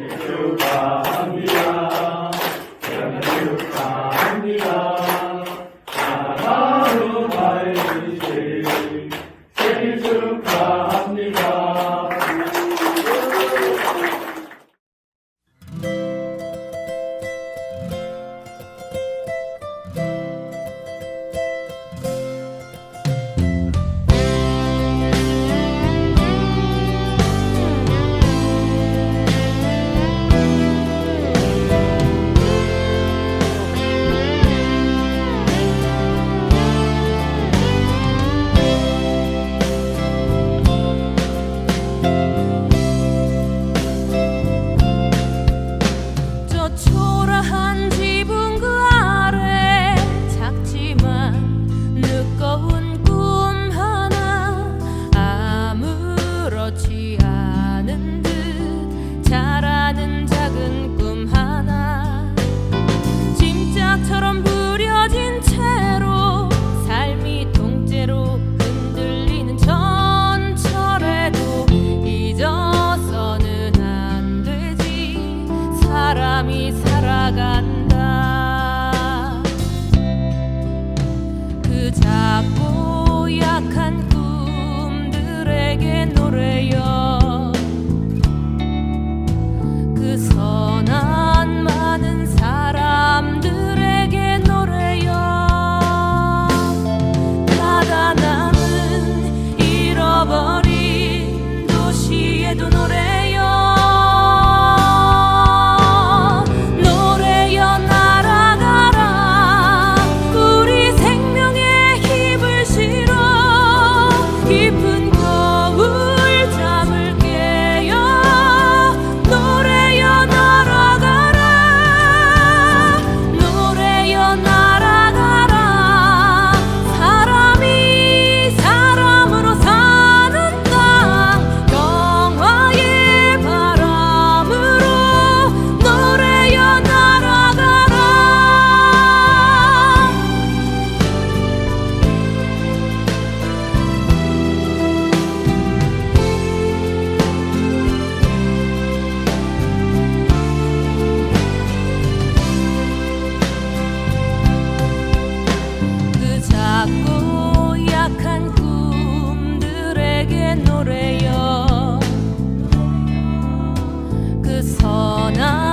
예수가 합니다. 작은 꿈 하나. 진짜처럼 그려진 채로 삶이 통째로 흔들리는 전철에도 잊어서는 안 되지. 사람이 살아간다. 그 작고 약한 꿈들에게 노래요. on us.